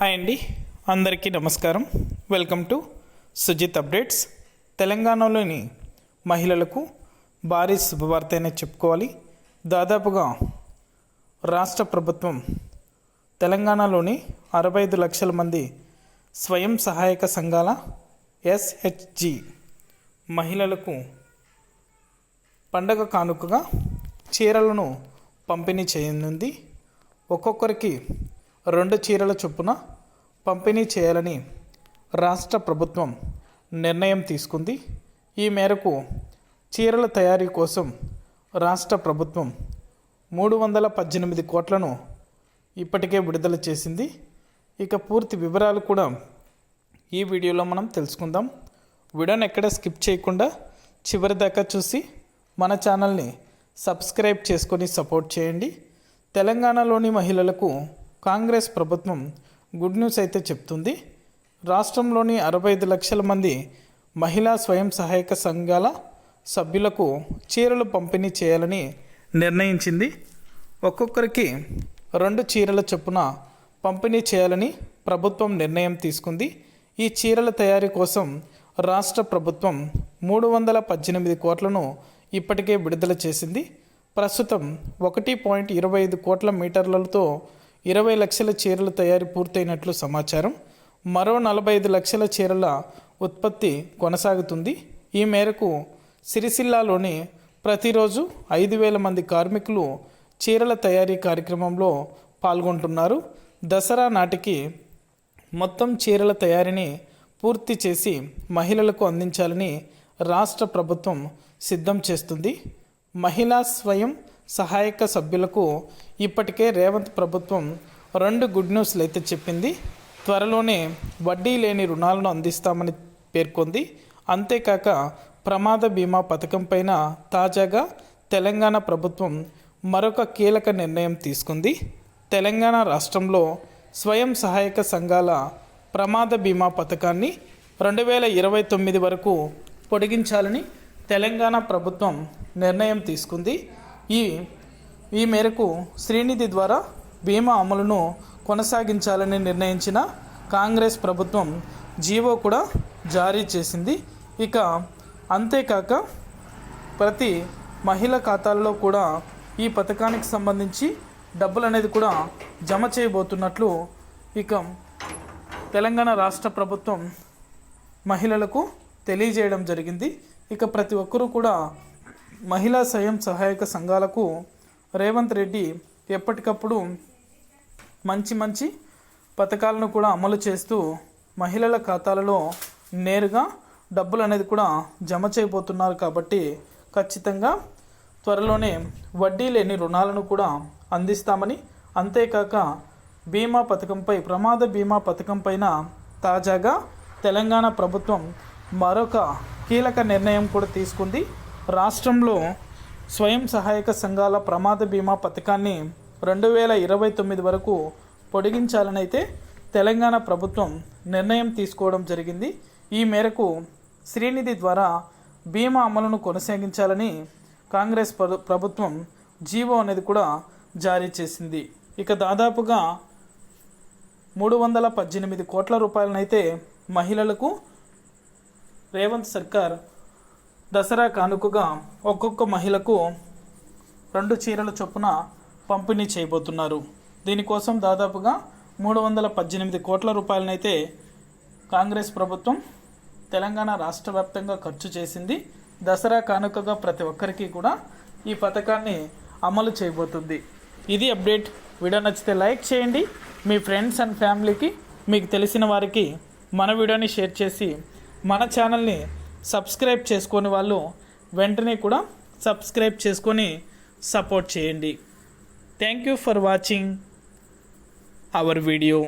Hi అండి. అందరికీ నమస్కారం. Welcome to Sujith updates. తెలంగాణలోని మహిళలకు భారీ శుభవార్త అయినా చెప్పుకోవాలి. దాదాపుగా రాష్ట్ర ప్రభుత్వం తెలంగాణలోని అరవై ఐదు లక్షల మంది స్వయం సహాయక సంఘాల ఎస్హెచ్జి మహిళలకు పండగ కానుకగా చీరలను పంపిణీ చేయనుంది. ఒక్కొక్కరికి రెండు చీరల చొప్పున పంపిణీ చేయాలని రాష్ట్ర ప్రభుత్వం నిర్ణయం తీసుకుంది. ఈ మేరకు చీరల తయారీ కోసం రాష్ట్ర ప్రభుత్వం మూడు వందల పద్దెనిమిది కోట్లను ఇప్పటికే విడుదల చేసింది. ఇక పూర్తి వివరాలు కూడా ఈ వీడియోలో మనం తెలుసుకుందాం. వీడియోని ఎక్కడ స్కిప్ చేయకుండా చివరి దాకా చూసి మన ఛానల్ని సబ్స్క్రైబ్ చేసుకొని సపోర్ట్ చేయండి. తెలంగాణలోని మహిళలకు కాంగ్రెస్ ప్రభుత్వం గుడ్ న్యూస్ అయితే చెప్తుంది. రాష్ట్రంలోని అరవై ఐదు లక్షల మంది మహిళా స్వయం సహాయక సంఘాల సభ్యులకు చీరలు పంపిణీ చేయాలని నిర్ణయించింది. ఒక్కొక్కరికి రెండు చీరల చొప్పున పంపిణీ చేయాలని ప్రభుత్వం నిర్ణయం తీసుకుంది. ఈ చీరల తయారీ కోసం రాష్ట్ర ప్రభుత్వం మూడు వందల పద్దెనిమిది కోట్లను ఇప్పటికే విడుదల చేసింది. ప్రస్తుతం ఒకటి పాయింట్ ఇరవై ఐదు కోట్ల మీటర్లతో ఇరవై లక్షల చీరల తయారీ పూర్తయినట్లు సమాచారం. మరో నలభై ఐదు లక్షల చీరల ఉత్పత్తి కొనసాగుతుంది. ఈ మేరకు సిరిసిల్లాలోని ప్రతిరోజు ఐదు వేల మంది కార్మికులు చీరల తయారీ కార్యక్రమంలో పాల్గొంటున్నారు. దసరా నాటికి మొత్తం చీరల తయారీని పూర్తి చేసి మహిళలకు అందించాలని రాష్ట్ర ప్రభుత్వం సిద్ధం చేస్తుంది. మహిళా స్వయం సహాయక సభ్యులకు ఇప్పటికే రేవంత్ ప్రభుత్వం రెండు గుడ్ న్యూస్లు అయితే చెప్పింది. త్వరలోనే వడ్డీ లేని రుణాలను అందిస్తామని పేర్కొంది. అంతేకాక ప్రమాద బీమా పథకం పైన తాజాగా తెలంగాణ ప్రభుత్వం మరొక కీలక నిర్ణయం తీసుకుంది. తెలంగాణ రాష్ట్రంలో స్వయం సహాయక సంఘాల ప్రమాద బీమా పథకాన్ని రెండు వేల ఇరవై తొమ్మిది వరకు పొడిగించాలని తెలంగాణ ప్రభుత్వం నిర్ణయం తీసుకుంది. ఈ ఈ మేరకు శ్రీనిధి ద్వారా బీమా అమలును కొనసాగించాలని నిర్ణయించిన కాంగ్రెస్ ప్రభుత్వం జీవో కూడా జారీ చేసింది. ఇక అంతేకాక ప్రతి మహిళ ఖాతాల్లో కూడా ఈ పథకానికి సంబంధించి డబ్బులు అనేది కూడా జమ చేయబోతున్నట్లు ఇక తెలంగాణ రాష్ట్ర ప్రభుత్వం మహిళలకు తెలియజేయడం జరిగింది. ఇక ప్రతి ఒక్కరూ కూడా మహిళా స్వయం సహాయక సంఘాలకు రేవంత్ రెడ్డి ఎప్పటికప్పుడు మంచి మంచి పథకాలను కూడా అమలు చేస్తూ మహిళల ఖాతాలలో నేరుగా డబ్బులు అనేది కూడా జమ చేయబోతున్నారు కాబట్టి ఖచ్చితంగా త్వరలోనే వడ్డీ లేని రుణాలను కూడా అందిస్తామని అంతేకాక బీమా పథకంపై ప్రమాద బీమా పథకం పైన తాజాగా తెలంగాణ ప్రభుత్వం మరొక కీలక నిర్ణయం కూడా తీసుకుంది. రాష్ట్రంలో స్వయం సహాయక సంఘాల ప్రమాద బీమా పథకాన్ని రెండు వేల ఇరవై తొమ్మిది వరకు పొడిగించాలని అయితే తెలంగాణ ప్రభుత్వం నిర్ణయం తీసుకోవడం జరిగింది. ఈ మేరకు శ్రీనిధి ద్వారా బీమా అమలును కొనసాగించాలని కాంగ్రెస్ ప్ర- ప్రభుత్వం జీవో అనేది కూడా జారీ చేసింది. ఇక దాదాపుగా మూడు వందల పద్దెనిమిది కోట్ల రూపాయలనైతే మహిళలకు రేవంత్ సర్కార్ దసరా కానుకగా ఒక్కొక్క మహిళకు రెండు చీరల చొప్పున పంపిణీ చేయబోతున్నారు. దీనికోసం దాదాపుగా మూడు వందల పద్దెనిమిది కోట్ల రూపాయలనైతే కాంగ్రెస్ ప్రభుత్వం తెలంగాణ రాష్ట్ర వ్యాప్తంగా ఖర్చు చేసింది. దసరా కానుకగా ప్రతి ఒక్కరికి కూడా ఈ పథకాన్ని అమలు చేయబోతుంది. ఇది అప్డేట్. వీడియో నచ్చితే లైక్ చేయండి. మీ ఫ్రెండ్స్ అండ్ ఫ్యామిలీకి మీకు తెలిసిన వారికి మన వీడియోని షేర్ చేసి మన ఛానల్ని సబ్స్క్రైబ్ చేసుకొని వాళ్ళు వెంటనే కూడా సబ్స్క్రైబ్ చేసుకొని సపోర్ట్ చేయండి. Thank you for watching our video